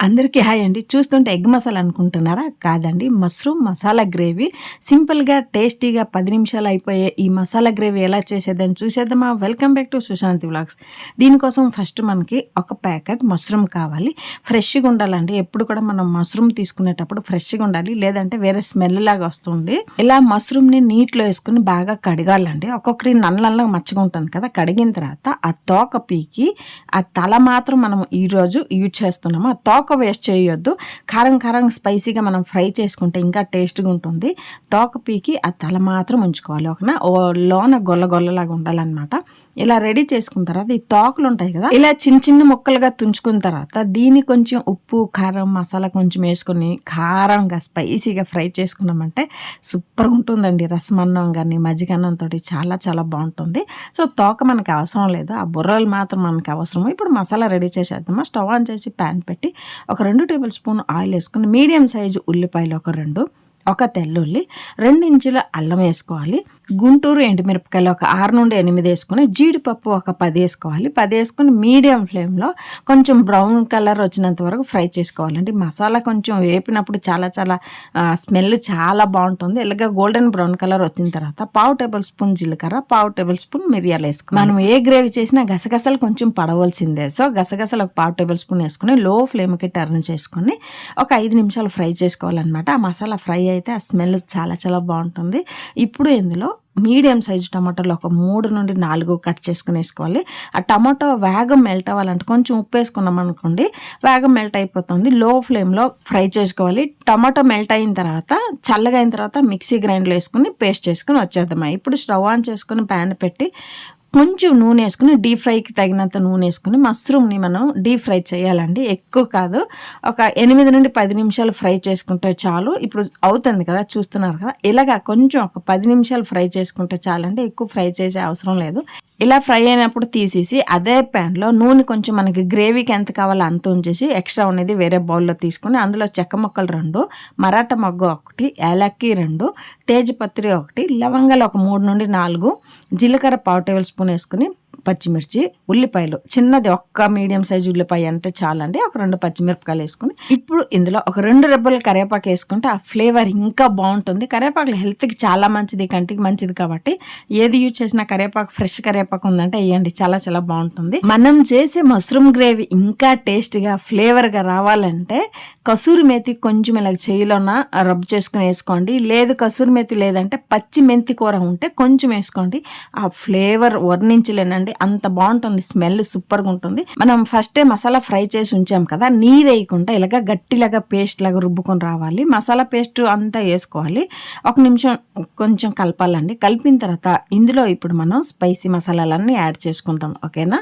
అందరికీ హాయ్ అండి. చూస్తుంటే ఎగ్ మసాలా అనుకుంటున్నారా? కాదండి. Mushroom masala gravy. సింపుల్గా టేస్టీగా పది నిమిషాలు అయిపోయే ఈ మసాలా గ్రేవీ ఎలా చేసేదని చూసేద్దామా? Welcome back to Sushanthi vlogs. దీనికోసం ఫస్ట్ మనకి ఒక ప్యాకెట్ మష్రూమ్ కావాలి. ఫ్రెష్గా ఉండాలండి. ఎప్పుడు కూడా మనం మష్రూమ్ తీసుకునేటప్పుడు ఫ్రెష్గా ఉండాలి. లేదంటే వేరే స్మెల్ లాగా వస్తుంది. ఇలా మష్రూమ్ని నీటిలో వేసుకుని బాగా కడగాలండి. ఒక్కొక్కటి నల్లల్లో మచ్చగా ఉంటుంది కదా. కడిగిన తర్వాత ఆ తోక పీకి ఆ తల మాత్రం మనం ఈరోజు యూజ్ చేస్తున్నాము. ఆ తోక తోక వేస్ట్ చేయొద్దు. కారం కారం స్పైసీగా మనం ఫ్రై చేసుకుంటే ఇంకా టేస్ట్గా ఉంటుంది. తోక పీకి ఆ తల మాత్రం ఉంచుకోవాలి. ఒకనా ఓ లోన గొల్ల గొల్లలాగా ఉండాలన్నమాట. ఇలా రెడీ చేసుకున్న తర్వాత ఈ తోకలు ఉంటాయి కదా ఇలా చిన్న చిన్న ముక్కలుగా తుంచుకున్న తర్వాత దీన్ని కొంచెం ఉప్పు కారం మసాలా కొంచెం వేసుకొని కారంగా స్పైసీగా ఫ్రై చేసుకున్నామంటే సూపర్గా ఉంటుందండి. రసమన్నం కానీ మజ్జిగన్నంతో చాలా చాలా బాగుంటుంది. సో తోక మనకి అవసరం లేదు. ఆ బుర్రలు మాత్రం మనకి అవసరం ఇప్పుడు మసాలా రెడీ చేసేద్దామా? స్టవ్ ఆన్ చేసి ప్యాన్ పెట్టి ఒక రెండు టేబుల్ స్పూన్ ఆయిల్ వేసుకుని మీడియం సైజు ఉల్లిపాయలు ఒక రెండు ఒక తెల్లుల్లి రెండు ఇంచుల అల్లం వేసుకోవాలి. గుంటూరు ఎండుమిరపకాయలు ఒక ఆరు నుండి ఎనిమిది వేసుకుని జీడిపప్పు ఒక పది వేసుకోవాలి. పది వేసుకుని మీడియం ఫ్లేమ్లో కొంచెం బ్రౌన్ కలర్ వచ్చినంత వరకు ఫ్రై చేసుకోవాలండి. మసాలా కొంచెం వేపినప్పుడు చాలా చాలా స్మెల్ చాలా బాగుంటుంది. ఇలాగ గోల్డెన్ బ్రౌన్ కలర్ వచ్చిన తర్వాత పావు టేబుల్ స్పూన్ జీలకర్ర పావు టేబుల్ స్పూన్ మిరియాలు వేసుకుని మనం ఏ గ్రేవీ చేసినా గసగసలు కొంచెం పడవలసిందే. సో గసగసలు ఒక పావు టేబుల్ స్పూన్ వేసుకుని లో ఫ్లేమ్కి టర్న్ చేసుకొని ఒక ఐదు నిమిషాలు ఫ్రై చేసుకోవాలన్నమాట. ఆ మసాలా ఫ్రై అయితే ఆ స్మెల్ చాలా చాలా బాగుంటుంది. ఇప్పుడు ఇందులో మీడియం సైజు టమాటాలు ఒక మూడు నుండి నాలుగు కట్ చేసుకుని వేసుకోవాలి ఆ టమాటో వేగం మెల్ట్ అవ్వాలంటే కొంచెం ఉప్పు వేసుకున్నాం అనుకోండి వేగం మెల్ట్ అయిపోతుంది. లో ఫ్లేమ్లో ఫ్రై చేసుకోవాలి. టమాటో మెల్ట్ అయిన తర్వాత చల్లగా అయిన తర్వాత మిక్సీ గ్రైండ్లో వేసుకుని పేస్ట్ చేసుకుని వచ్చేద్దాం. ఇప్పుడు స్టవ్ ఆన్ చేసుకుని ప్యాన్ పెట్టి కొంచెం నూనె వేసుకుని డీప్ ఫ్రైకి తగినంత నూనె వేసుకుని మష్రూమ్ని మనం డీప్ ఫ్రై చేయాలండి. ఎక్కువ కాదు ఒక ఎనిమిది నుండి పది నిమిషాలు ఫ్రై చేసుకుంటే చాలు. ఇప్పుడు అవుతుంది కదా చూస్తున్నారు కదా. ఇలాగా కొంచెం ఒక పది నిమిషాలు ఫ్రై చేసుకుంటే చాలండి. ఎక్కువ ఫ్రై చేసే అవసరం లేదు. ఇలా ఫ్రై అయినప్పుడు తీసేసి అదే ప్యాన్లో నూనె కొంచెం మనకి గ్రేవీకి ఎంత కావాలో అంత ఉంచేసి ఎక్స్ట్రా ఉన్నది వేరే బౌల్లో తీసుకొని అందులో చెక్క మొక్కలు రెండు మరాఠా మొగ్గ ఒకటి ఏలక్కి రెండు తేజపత్రి ఒకటి లవంగాలు ఒక మూడు నుండి నాలుగు జీలకర్ర పావు టేబుల్ స్పూన్ వేసుకుని పచ్చిమిర్చి ఉల్లిపాయలు. చిన్నది ఒక్క మీడియం సైజు ఉల్లిపాయ అంటే చాలా అండి ఒక రెండు పచ్చిమిరపకాయలు వేసుకుని. ఇప్పుడు ఇందులో ఒక రెండు రెబ్బలు కరివేపాకు వేసుకుంటే ఆ ఫ్లేవర్ ఇంకా బాగుంటుంది. కరివేపాకులు హెల్త్కి చాలా మంచిది కంటికి మంచిది కాబట్టి ఏది యూజ్ చేసినా కరివేపాకు ఫ్రెష్ కరివేపాకు ఉందంటే వేయండి. చాలా చాలా బాగుంటుంది. మనం చేసే మష్రూమ్ గ్రేవీ ఇంకా టేస్ట్గా ఫ్లేవర్గా రావాలంటే కసూరి మేతి కొంచెం ఇలా చేయిలోన రబ్ చేసుకుని వేసుకోండి. లేదు కసూరి మేతి లేదంటే పచ్చి మెంతి కూర ఉంటే కొంచెం వేసుకోండి. ఆ ఫ్లేవర్ వర్ణించలేనండి. అంత బాగుంటుంది స్మెల్ సూపర్గా ఉంటుంది. మనం ఫస్టే మసాలా ఫ్రై చేసి ఉంచాం కదా నీరు వేయకుండా ఇలాగ గట్టిలాగా పేస్ట్ లాగా రుబ్బుకొని రావాలి. మసాలా పేస్ట్ అంతా వేసుకోవాలి. ఒక నిమిషం కొంచెం కలపాలండి. కలిపిన తర్వాత ఇందులో ఇప్పుడు మనం స్పైసీ మసాలాలన్నీ యాడ్ చేసుకుందాం. ఓకేనా?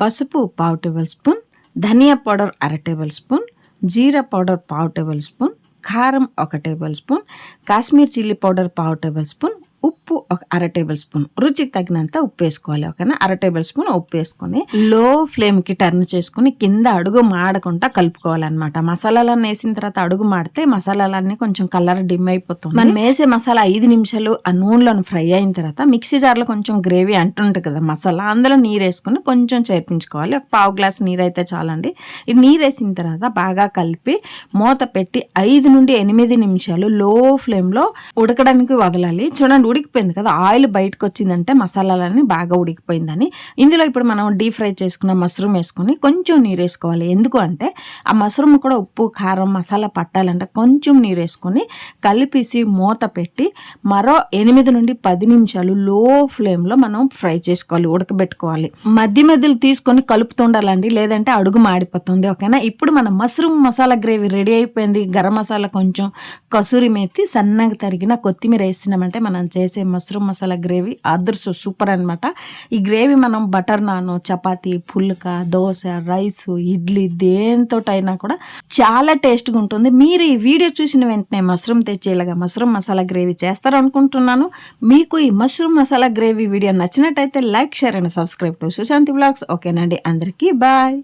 పసుపు పావు టేబుల్ స్పూన్ ధనియా పౌడర్ అర టేబుల్ స్పూన్ జీరా పౌడర్ పావు టేబుల్ స్పూన్ కారం ఒక tablespoon Kashmir chilli powder పావు టేబుల్ స్పూన్ ఉప్పు ఒక అర టేబుల్ స్పూన్. రుచికి తగినంత ఉప్పు వేసుకోవాలి ఓకేనా? అర టేబుల్ స్పూన్ ఉప్పు వేసుకొని లో ఫ్లేమ్కి టర్న్ చేసుకుని కింద అడుగు మాడకుండా కలుపుకోవాలన్నమాట. మసాలాలన్నీ వేసిన తర్వాత అడుగు మాడితే మసాలాలన్నీ కొంచెం కలర్ డిమ్ అయిపోతుంది. మనం వేసే మసాలా ఐదు నిమిషాలు ఆ నూనెలో ఫ్రై అయిన తర్వాత మిక్సీ జార్లో కొంచెం గ్రేవీ అంటుంటుంది కదా మసాలా అందులో నీరు వేసుకుని కొంచెం చేర్పించుకోవాలి. ఒక పావు గ్లాస్ నీరు అయితే చాలండి. ఈ నీరు వేసిన తర్వాత బాగా కలిపి మూత పెట్టి ఐదు నుండి ఎనిమిది నిమిషాలు లో ఫ్లేమ్లో ఉడకడానికి వదలాలి. చూడండి ఉడికిపోయింది కదా ఆయిల్ బయటకు వచ్చిందంటే మసాలాలన్నీ బాగా ఉడికిపోయిందని. ఇందులో ఇప్పుడు మనం డీప్ ఫ్రై చేసుకున్న మష్రూమ్ వేసుకొని కొంచెం నీరు వేసుకోవాలి. ఎందుకు అంటే ఆ మష్రూమ్ కూడా ఉప్పు కారం మసాలా పట్టాలంటే కొంచెం నీరు వేసుకొని కలిపేసి మూత పెట్టి మరో ఎనిమిది నుండి పది నిమిషాలు లో ఫ్లేమ్లో మనం ఫ్రై చేసుకోవాలి ఉడకబెట్టుకోవాలి. మధ్య మధ్యలో తీసుకొని కలుపుతుండాలండి లేదంటే అడుగు మాడిపోతుంది ఓకేనా? ఇప్పుడు మన మష్రూమ్ మసాలా గ్రేవీ రెడీ అయిపోయింది. గరం మసాలా కొంచెం కసూరి మెత్తి సన్నగా తరిగిన కొత్తిమీర వేసినామంటే మనం చేసే మష్రూమ్ మసాలా గ్రేవీ అదృశ్యం సూపర్ అనమాట ఈ గ్రేవీ మనం బటర్ నాను చపాతీ పుల్క దోశ రైస్ ఇడ్లీ దేంతోటైనా కూడా చాలా టేస్ట్గా ఉంటుంది. మీరు ఈ వీడియో చూసిన వెంటనే మష్రూమ్ తెచ్చేలాగా మష్రూమ్ మసాలా గ్రేవీ చేస్తారనుకుంటున్నాను. మీకు ఈ మష్రూమ్ మసాలా గ్రేవీ వీడియో నచ్చినట్టయితే like share and subscribe to Sushanthi blogs. ఓకేనండి అందరికీ బాయ్.